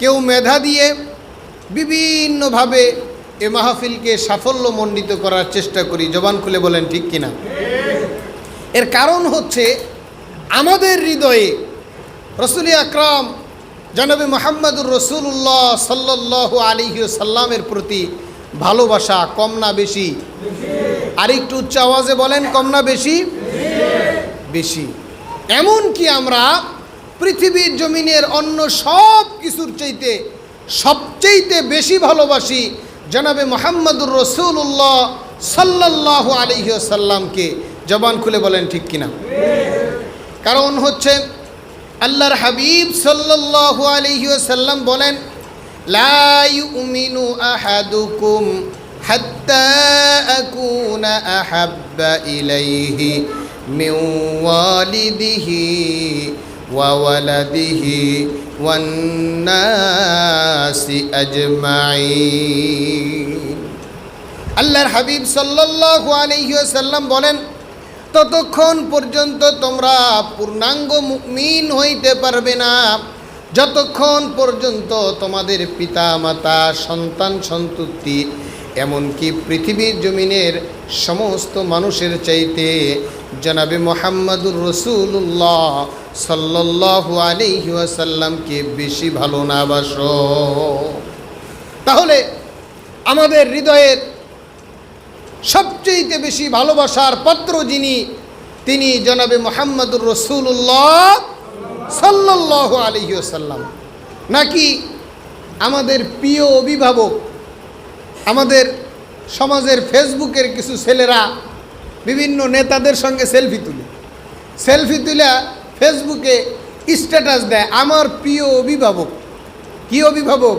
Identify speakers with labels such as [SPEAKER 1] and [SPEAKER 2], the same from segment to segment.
[SPEAKER 1] কেউ মেধা দিয়ে বিভিন্নভাবে এ মাহফিলকে সাফল্যমণ্ডিত করার চেষ্টা করি। জবান খুলে বলেন, ঠিক কিনা? এর কারণ হচ্ছে আমাদের হৃদয়ে রসুল আকরাম, জনাবে মোহাম্মদুর রসুল্লাহ সাল্লাহ আলিহি সাল্লামের প্রতি ভালোবাসা কম না বেশি? আর একটু উচ্চ আওয়াজে বলেন, কম না বেশি? বেশি। এমন কি আমরা পৃথিবীর জমিনের অন্য সব কিছুর চাইতে সবচেয়েতে বেশি ভালোবাসি জনাবে মোহাম্মদুর রসুল্লাহ সাল্লাহ আলিহাসাল্লামকে জবান খুলে বলেন ঠিক কিনা? কারণ হচ্ছে আল্লাহর হাবিব সাল্লাল্লাহু আলাইহি ওয়াসাল্লাম বলেন, লা ইউমিনু আহাদুকুম ওয়ান নাসি আজমাইন আল্লাহর হাবিব সাল্লাল্লাহু আলাইহি ওয়াসাল্লাম বলেন, ততক্ষণ পর্যন্ত তোমরা পূর্ণাঙ্গ মুমিন হইতে পারবে না। যতক্ষণ পর্যন্ত তোমাদের পিতা মাতা সন্তান সন্ততি, এমনকি পৃথিবীর জমিনের সমস্ত মানুষের চাইতে জনাবে মোহাম্মদুর রসুল্লাহ সাল্লাল্লাহু আলাইহি ওয়াসাল্লামকে বেশি ভালো না বাসো। তাহলে আমাদের হৃদয়ের সবচেয়ে বেশি ভালোবাসার পাত্র যিনি, তিনি জনাবে মোহাম্মদুর রসুল্লাহ সাল্লাহ আলহিসাল্লাম নাকি আমাদের প্রিয় অভিভাবক, আমাদের সমাজের ফেসবুকের কিছু ছেলেরা বিভিন্ন নেতাদের সঙ্গে সেলফি তুলে। সেলফি তুলে ফেসবুকে স্ট্যাটাস দেয়, আমার প্রিয় অভিভাবক। কি অভিভাবক?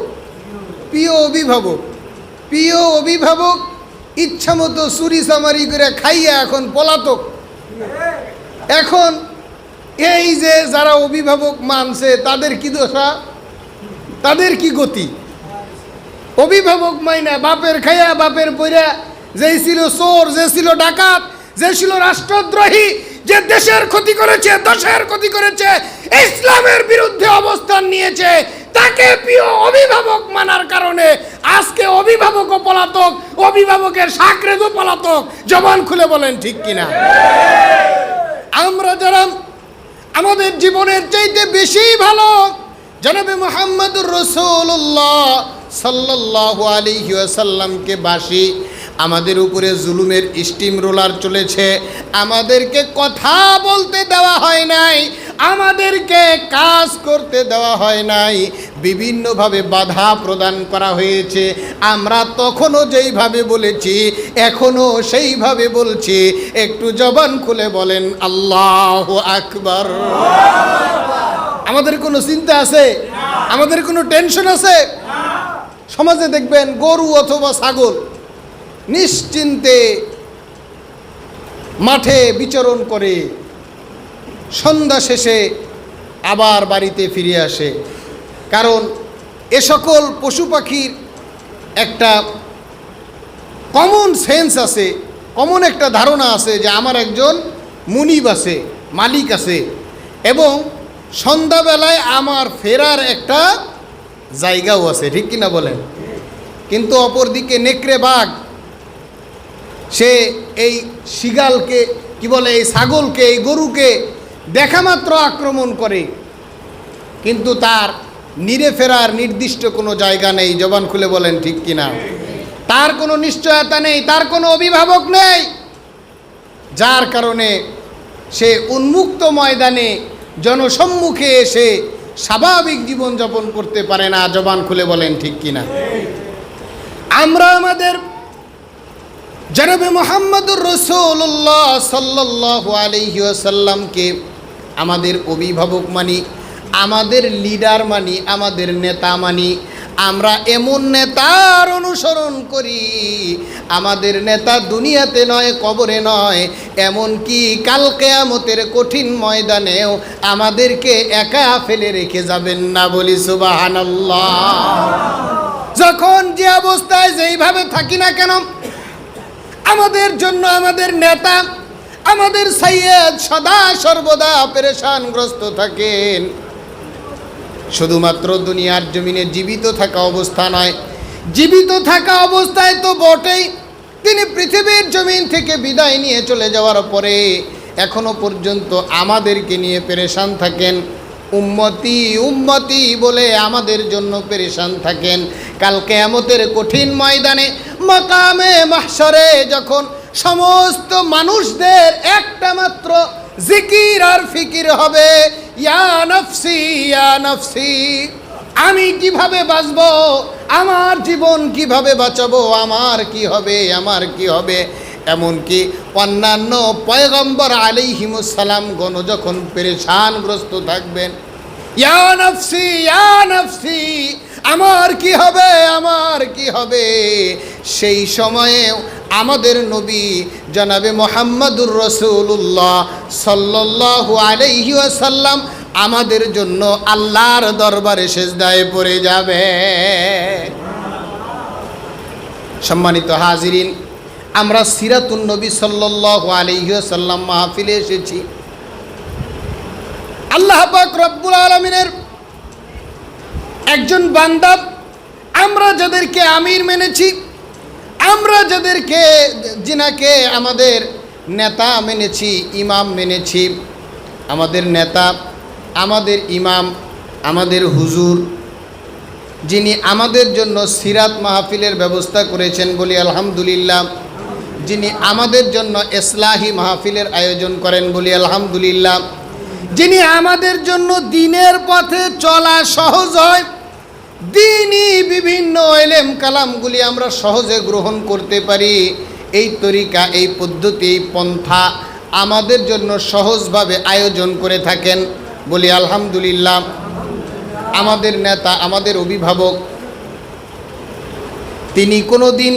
[SPEAKER 1] প্রিয় অভিভাবক। প্রিয় অভিভাবক ইচ্ছা মতো চুরি চামারি করে খাইয়া এখন পলাতক। এখন এই যে যারা অভিভাবক মানছে, তাদের কি দশা? তাদের কি গতি? অভিভাবক মাইনা বাপের খাইয়া বাপের পইরা যে ছিল চোর, যে ছিল ডাকাত যে ছিল রাষ্ট্রদ্রোহী, যে দেশের ক্ষতি করেছে, দেশের ক্ষতি করেছে, ইসলামের বিরুদ্ধে অবস্থান নিয়েছে, তাকে প্রিয় অভিভাবক মানার কারণে আজকে অভিভাবকও পলাতক, অভিভাবকের সাকরেজও পলাতক জবান খুলে বলেন, ঠিক কিনা? আমরা যারা আমাদের জীবনের চাইতে বেশি ভালো, জনাবে মোহাম্মদুর রসুল্লাহ সাল্লাহ আলিহি আসাল্লামকে বাসি আমাদের উপরে জুলুমের স্টিম রোলার চলেছে। আমাদেরকে কথা বলতে দেওয়া হয় নাই। আমাদেরকে কাজ করতে দেওয়া হয় নাই। বিভিন্নভাবে বাধা প্রদান করা হয়েছে। আমরা তখনও যেইভাবে বলেছি, এখনও সেইভাবে বলছি। একটু জবান খুলে বলেন, আল্লাহ আকবর। আমাদের কোনো চিন্তা আছে? আমাদের কোনো টেনশন আছে? সমাজে দেখবেন গরু অথবা ছাগল নিশ্চিন্তে মাঠে বিচরণ করে সন্ধ্যা শেষে আবার বাড়িতে ফিরে আসে। কারণ এ সকল পশু পাখির একটা কমন সেন্স আছে কমন একটা ধারণা আছে যে আমার একজন মুনিব আছে, মালিক আছে এবং সন্ধ্যাবেলায় আমার ফেরার একটা জায়গাও আছে, ঠিক কিনা বলেন? কিন্তু অপরদিকে নেকড়ে বাঘ সে এই শিগালকে, কি বলে, এই ছাগলকে, এই গরুকে দেখামাত্র আক্রমণ করে। কিন্তু তার নিরে ফেরার নির্দিষ্ট কোনো জায়গা নেই, জবান খুলে বলেন, ঠিক কিনা? তার কোনো নিশ্চয়তা নেই, তার কোনো অভিভাবক নেই। যার কারণে সে উন্মুক্ত ময়দানে জনসম্মুখে এসে স্বাভাবিক জীবনযাপন করতে পারে না, জবান খুলে বলেন, ঠিক কিনা? আমরা আমাদের জনাবে মোহাম্মদুর রসুল্লাহ সাল্লাহ আলহিসাল্লামকে আমাদের অভিভাবক মানি, আমাদের লিডার মানি, আমাদের নেতা মানি, আমরা এমন নেতার অনুসরণ করি, আমাদের নেতা দুনিয়াতে নয়, কবরে নয় এমন কি কাল কেয়ামতের কঠিন ময়দানেও আমাদেরকে একা ফেলে রেখে যাবেন না বলি সুবাহানাল্লাহ। যখন যে অবস্থায় যেইভাবে থাকি না কেন আমাদের জন্য আমাদের নেতা, আমাদের সাইয়েদ সদা সর্বদা পেরেশানগ্রস্ত থাকেন। শুধুমাত্র দুনিয়ার জমিনে জীবিত থাকা অবস্থা নয়, জীবিত থাকা অবস্থায় তো বটেই। তিনি পৃথিবীর জমিন থেকে বিদায় নিয়ে চলে যাওয়ার পরে এখনও পর্যন্ত আমাদেরকে নিয়ে পেরেশান থাকেন। উম্মতি উম্মতি বলে আমাদের জন্য পেরেশান থাকেন। কাল কেয়ামতের কঠিন ময়দানে মকামে মাহসরে যখন সমস্ত মানুষদের একটা মাত্র জিকির আর ফিকির হবে, ইয়া নফসি, ইয়া আমি কীভাবে বাঁচব, আমার জীবন কীভাবে বাঁচাবো, আমার কি হবে, আমার কি হবে? এমনকি অন্যান্য পয়গম্বর আলিহিমুসালাম গণ যখন পেরেশানগ্রস্ত থাকবেন, ইয়া নফসি ইয়া নফসি, আমার কি হবে, আমার কি হবে? সেই সময়ে আমাদের নবী জনাবে মোহাম্মদুর রসুল্লাহ সাল্লাল্লাহু আলাইহি ওয়াসাল্লাম আমাদের জন্য আল্লাহর দরবারে সেজদায় পড়ে যাবে। সম্মানিত হাজিরিন, আমরা সিরাতুন নবী সাল্লাল্লাহু আলাইহি ওয়াসাল্লাম মাহফিলে এসেছি। আল্লাহ রব্বুল আলমিনের একজন বান্দাব আমরা যাদেরকে আমির মেনেছি আমরা যাদেরকে, যিনাকে আমাদের নেতা মেনেছি, ইমাম মেনেছি, আমাদের নেতা, আমাদের ইমাম, আমাদের হুজুর, যিনি আমাদের জন্য সিরাত মাহফিলের ব্যবস্থা করেছেন বলি আলহামদুলিল্লাহ, যিনি আমাদের জন্য ইসলাহি মাহফিলের আয়োজন করেন বলি আলহামদুলিল্লাহ, যিনি আমাদের জন্য দিনের পথে চলা সহজ হয় দিনই বিভিন্ন এলেম কালামগুলি আমরা সহজে গ্রহণ করতে পারি। এই তরিকা, এই পদ্ধতি, এই পন্থা আমাদের জন্য সহজভাবে আয়োজন করে থাকেন বলি আলহামদুলিল্লাহ। আমাদের নেতা, আমাদের অভিভাবক, তিনি কোনো দিন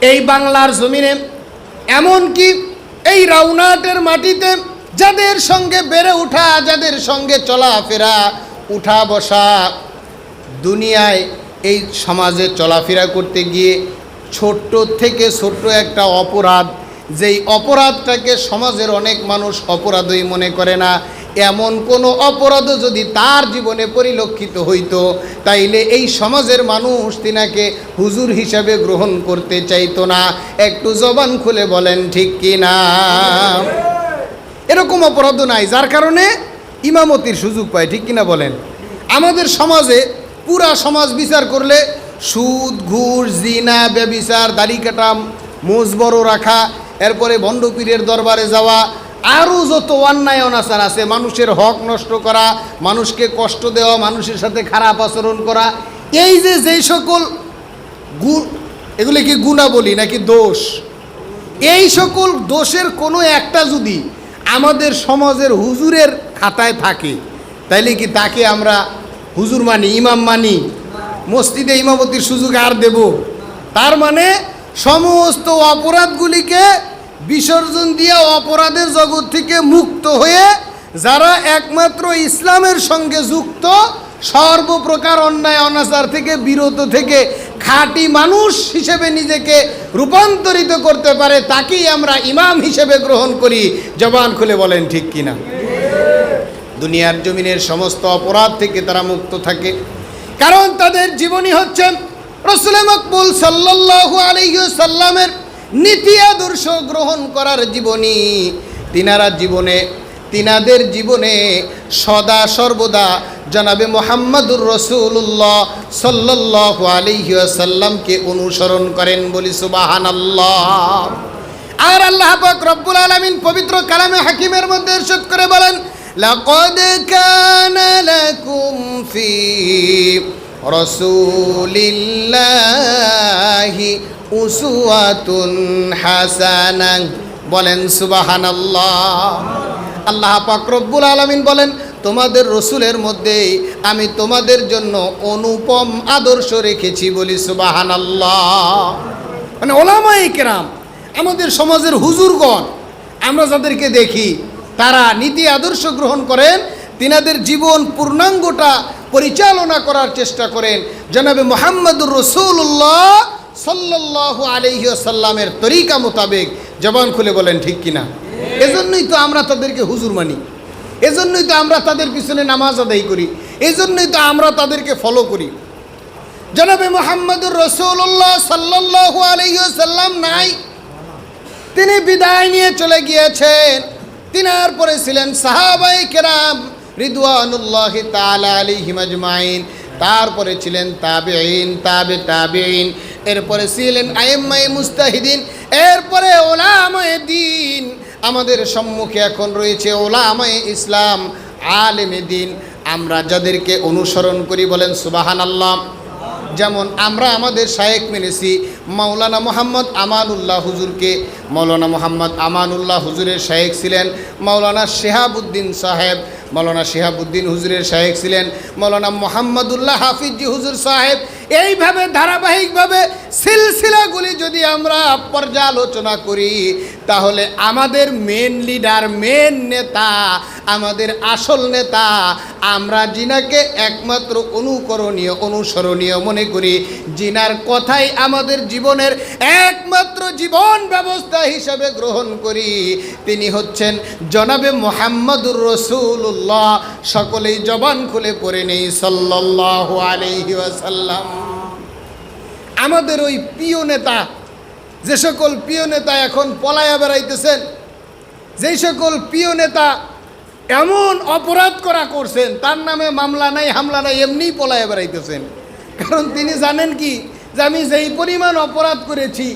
[SPEAKER 1] এই বাংলার জমিনে, এমনকি এই রাউনাটের মাটিতে যাদের সঙ্গে বেড়ে ওঠা, যাদের সঙ্গে চলাফেরা উঠা বসা দুনিয়ায় এই সমাজে চলাফেরা করতে গিয়ে ছোট্ট থেকে ছোট্ট একটা অপরাধ, যেই অপরাধটাকে সমাজের অনেক মানুষ অপরাধই মনে করে না। এমন কোনো অপরাধও যদি তার জীবনে পরিলক্ষিত হইতো, তাইলে এই সমাজের মানুষ তিনাকে হুজুর হিসাবে গ্রহণ করতে চাইতো না। একটু জবান খুলে বলেন, ঠিক কি না? এরকম অপরাধও নাই, যার কারণে ইমামতির সুযোগ পায়, ঠিক কিনা বলেন? আমাদের সমাজে পুরা সমাজ বিচার করলে সুদ, ঘুষ, জিনা, ব্যবিচার, দাড়ি কাটা মোজ বড় রাখা, এরপরে ভণ্ডপীরের দরবারে যাওয়া, আরও যত অন্যায় অনাচার আছে, মানুষের হক নষ্ট করা, মানুষকে কষ্ট দেওয়া, মানুষের সাথে খারাপ আচরণ করা, এই যে যেই সকল গু, এগুলি কি গুণা বলি নাকি দোষ? এই সকল দোষের কোনো একটা যদি আমাদের সমাজের হুজুরের খাতায় থাকে, তাইলে কি তাকে আমরা হুজুর মানি, ইমাম মানি, মসজিদে ইমামতির সুযোগ আর দেব। তার মানে সমস্ত অপরাধগুলিকে বিসর্জন দিয়ে অপরাধের জগৎ থেকে মুক্ত হয়ে যারা একমাত্র ইসলামের সঙ্গে যুক্ত, সর্বপ্রকার অন্যায়, অনাচার থেকে, বিরত থেকে খাঁটি মানুষ হিসেবে নিজেকে রূপান্তরিত করতে পারে, তাকেই আমরা ইমাম হিসেবে গ্রহণ করি। জবান খুলে বলেন ঠিক কিনা। দুনিয়ার জমিনের সমস্ত অপরাধ থেকে তারা মুক্ত থাকে। কারণ তাদের জীবনী হচ্ছে রসুল মকবুল সাল্লাল্লাহু আলাইহি সাল্লামের নীতি আদর্শ গ্রহণ করার জীবনী। তিনারা জীবনে, তিনাদের জীবনে সদা সর্বদা জনাবে মোহাম্মদুর রসুল্লাহ সাল্লাল্লাহু আলাইহি সাল্লামকে অনুসরণ করেন বলি সুবাহানাল্লাহ। আর আল্লাহ পাক রব্বুল আলামিন পবিত্র কালামে হাকিমের মধ্যে করে বলেন লাকাদ কানা লাকুম ফি রাসূলিল্লাহি উসওয়াতুন হাসানাহ বলেন, সুবহানাল্লাহ। আল্লাহ পাক রব্বুল আলামিন বলেন, তোমাদের রসুলের মধ্যে আমি তোমাদের জন্য অনুপম আদর্শ রেখেছি বলি সুবহানাল্লাহ। মানে ওলামাই কেরাম, আমাদের সমাজের হুজুরগণ, আমরা যাদেরকে দেখি তারা নীতি আদর্শ গ্রহণ করেন, তিনাদের জীবন পূর্ণাঙ্গটা পরিচালনা করার চেষ্টা করেন। জনাবে মোহাম্মদুর রসুল্লাহ সাল্লাহ আলহিসাল্লামের তরিকা মোতাবেক। জবান খুলে বলেন, ঠিক কিনা? এজন্যই তো আমরা তাদেরকে হুজুর মানি। এজন্যই তো আমরা তাদের পিছনে নামাজ আদায় করি। এজন্যই তো আমরা তাদেরকে ফলো করি। জনাবে মোহাম্মদুর রসুল্লাহ সাল্লাল্লাহু আলাইসাল্লাম নাই। তিনি বিদায় নিয়ে চলে গিয়েছেন। তিনার পরে ছিলেন সাহাবাই কেরাম রিদওয়ানুল্লাহ তাআলা আলাইহিম আজমাইন তারপরে ছিলেন তাবেইন তাবে তাবেইন এরপরে ছিলেন আইম্মাই মুস্তাহিদিন এরপরে ওলামায়ে দিন। আমাদের সম্মুখে এখন রয়েছে ওলামায়ে ইসলাম, আলেমে দিন। আমরা যাদেরকে অনুসরণ করি বলেন সুবাহান আল্লাহ যেমন আমরা আমাদের শায়েক মেনেছি, মাওলানা মোহাম্মদ আমানুল্লাহ হুজুরকে। মৌলানা মোহাম্মদ আমানুল্লাহ হুজুরের শায়েক ছিলেন, মাওলানা শেহাবুদ্দিন সাহেব মৌলানা শেহাবুদ্দিন হুজুরের শায়েক ছিলেন মৌলানা মোহাম্মদুল্লাহ হাফিজি হুজুর সাহেব। এইভাবে ধারাবাহিকভাবে সিলসিলাগুলি যদি আমরা পর্যালোচনা করি, তাহলে আমাদের মেন লিডার মেন নেতা আমাদের আসল নেতা, আমরা জিনাকে একমাত্র অনুকরণীয়, অনুসরণীয় মনে করি। জিনার কথাই আমাদের জীবনের একমাত্র জীবন ব্যবস্থা হিসাবে গ্রহণ করি। তিনি হচ্ছেন জনাবে মোহাম্মদুর রসুল্লাহ সকলেই জবান খুলে পড়ে নেই সাল্লাহ আলহি আমাদের ওই প্রিয় নেতা, যে সকল প্রিয় নেতা এখন পলায়া বেড়াইতেছেন যেই সকল প্রিয় নেতা এমন অপরাধ করা করছেন, তার নামে মামলা নাই, হামলা নাই, এমনিই পলায়া বেড়াইতেছেন। কারণ তিনি জানেন কি, যে আমি যেই পরিমাণ অপরাধ করেছি,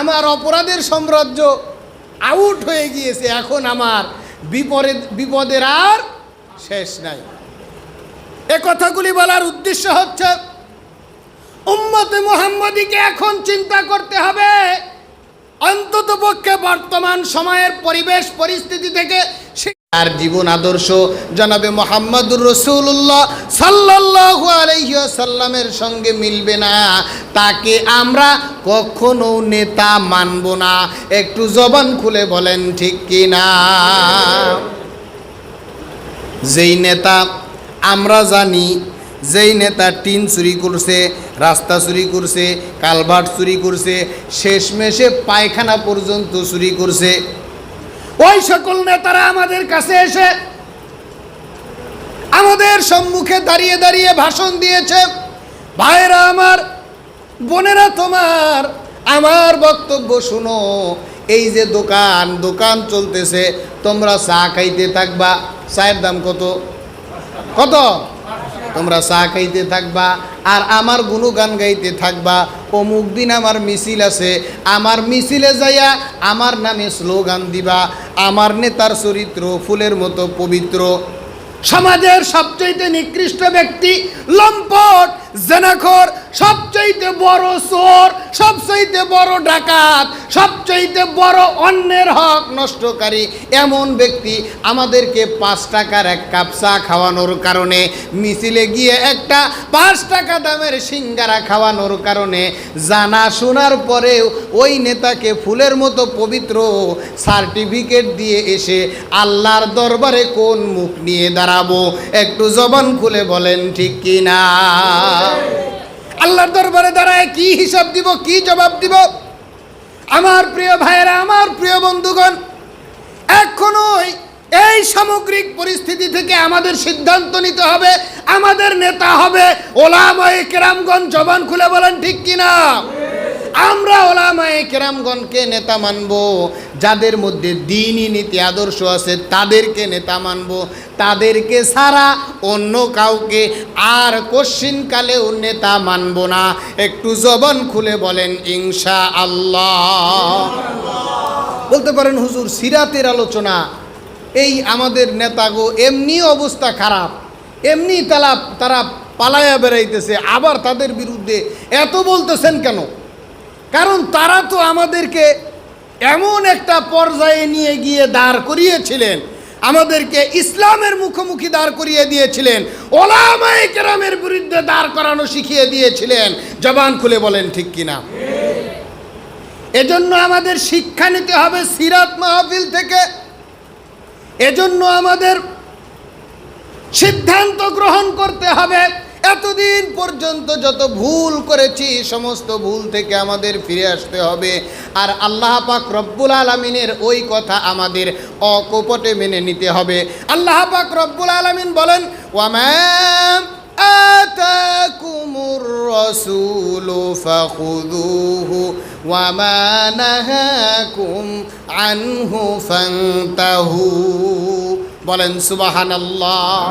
[SPEAKER 1] আমার অপরাধের সাম্রাজ্য আউট হয়ে গিয়েছে, এখন আমার বিপরে, বিপদের আর শেষ নাই। এ কথাগুলি বলার উদ্দেশ্য হচ্ছে, উম্মতে মোহাম্মদীকে এখন চিন্তা করতে হবে অন্তত পক্ষে বর্তমান সময়ের পরিবেশ, পরিস্থিতি থেকে তার জীবন আদর্শ। জনাবে মোহাম্মদুর রসুল্লাহ সাল্লাল্লাহু আলাইহি সাল্লামের সঙ্গে মিলবে না। তাকে আমরা কখনো নেতা মানব না। একটু জবান খুলে বলেন, ঠিক কি না যেই নেতা আমরা জানি, যেই নেতা টিন চুরি করছে, রাস্তা চুরি করছে, কালভার্ট চুরি করছে, শেষমেশে পায়খানা পর্যন্ত চুরি করছে ওই সকল নেতারা আমাদের কাছে এসে আমাদের সম্মুখে দাঁড়িয়ে দাঁড়িয়ে ভাষণ দিয়েছে। ভাইরা আমার, বোনেরা তোমার, আমার বক্তব্য শুনো। এই যে দোকান দোকান চলতেছে, তোমরা চা খাইতে থাকবা। চায়ের দাম কত? কত? তোমরা চা খাইতে থাকবা আর আমার গুণগান গাইতে থাকবা। অমুক দিন আমার মিছিল আছে, আমার মিছিলে যাইয়া আমার নামে স্লোগান দিবা, আমার নেতার চরিত্র ফুলের মতো পবিত্র। সমাজের সবচেয়ে নিকৃষ্ট ব্যক্তি লম্পট। জেনাখর সবচাইতে বড় চোর, সবচাইতে বড় ডাকাত, সবচাইতে বড় অন্যের হক নষ্টকারী এমন ব্যক্তি আমাদেরকে পাঁচ টাকার এক কাপ চা খাওয়ানোর কারণে, মিছিলে গিয়ে একটা পাঁচ টাকা দামের সিঙ্গারা খাওয়ানোর কারণে জানা শোনার পরেও ওই নেতাকে ফুলের মতো পবিত্র সার্টিফিকেট দিয়ে এসে আল্লাহর দরবারে কোন মুখ নিয়ে দাঁড়াবো? একটু জবান খুলে বলেন, ঠিক কি না আল্লাহর দরবারে দাঁড়ায় কি হিসাব দিব, কি জবাব দিব? আমার প্রিয় ভাইয়েরা, আমার প্রিয় বন্ধুগণ এখনই এই সামগ্রিক পরিস্থিতি থেকে আমাদের সিদ্ধান্ত নিতে হবে, আমাদের নেতা হবে ওলামায়ে কেরামগণ। জবান খুলে বলেন, ঠিক কিনা? আমরা ওলামায়ে কেরামগণকে নেতা মানব, যাদের মধ্যে দিনই নীতি আদর্শ আছে তাদেরকে নেতা মানব। তাদেরকে ছাড়া অন্য কাউকে আর কশ্চিনকালেও নেতা মানব না। একটু জবান খুলে বলেন ইনশা আল্লাহ বলতে পারেন, হুজুর, সিরাতের আলোচনা, এই আমাদের নেতাগো এমনি অবস্থা খারাপ, এমনি তারা তারা পালায়া বেড়াইতেছে, আবার তাদের বিরুদ্ধে এত বলতেছেন কেন? কারণ তারা তো আমাদেরকে এমন একটা পর্যায়ে নিয়ে গিয়ে দাঁড় করিয়েছিলেন। আমাদেরকে ইসলামের মুখোমুখি দাঁড় করিয়ে দিয়েছিলেন। ওলামায়ে কেরামের বিরুদ্ধে দাঁড় করানো শিখিয়ে দিয়েছিলেন। জবান খুলে বলেন ঠিক কিনা? এজন্য আমাদের শিক্ষা নিতে হবে সিরাত মাহফিল থেকে। এজন্য আমাদের সিদ্ধান্ত গ্রহণ করতে হবে। এতদিন পর্যন্ত যত ভুল করেছি সমস্ত ভুল থেকে আমাদের ফিরে আসতে হবে আর আল্লাহ পাক রব্বুল আলমিনের ওই কথা আমাদের অকপটে মেনে নিতে হবে আল্লাহ পাক রব্বুল আলমিন বলেন ওয়াম্যাম آتاكم الرسول فخذوه وما نهاكم عنه فانتهوا বলেন সুবাহান আল্লাহ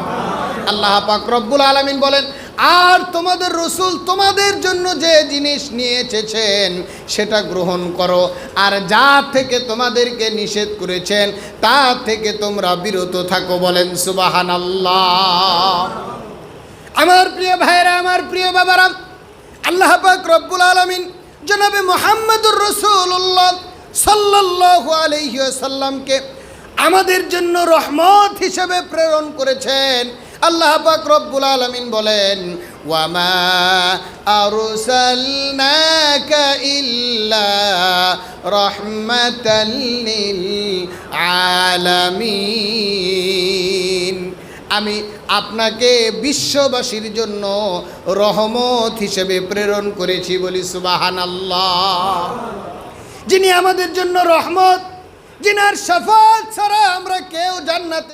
[SPEAKER 1] আল্লাহ পাক রব্বুল আলমিন বলেন আর তোমাদের রসুল তোমাদের জন্য যে জিনিস নিয়ে এসেছেন, সেটা গ্রহণ করো। আর যা থেকে তোমাদেরকে নিষেধ করেছেন, তা থেকে তোমরা বিরত থাকো বলেন সুবাহান আল্লাহ আমার প্রিয় ভাইরা আমার প্রিয় বাবারা, আল্লাহ পাক রব্বুল আলমিন জনাবে মোহাম্মদুর রসুল্লাহ সাল্লাল্লাহু আলাইহি সাল্লামকে আমাদের জন্য রহমত হিসেবে প্রেরণ করেছেন। আল্লাহ পাক রব্বুল আলমিন বলেন, ওয়ামা আরসালনাকা ইল্লা রাহমাতাল লিল আলামিন। আমি আপনাকে বিশ্ববাসীর জন্য রহমত হিসেবে প্রেরণ করেছি বলি সুবাহান আল্লাহ যিনি আমাদের জন্য রহমত, যিনার শফাত ছাড়া আমরা কেউ জান্নাতে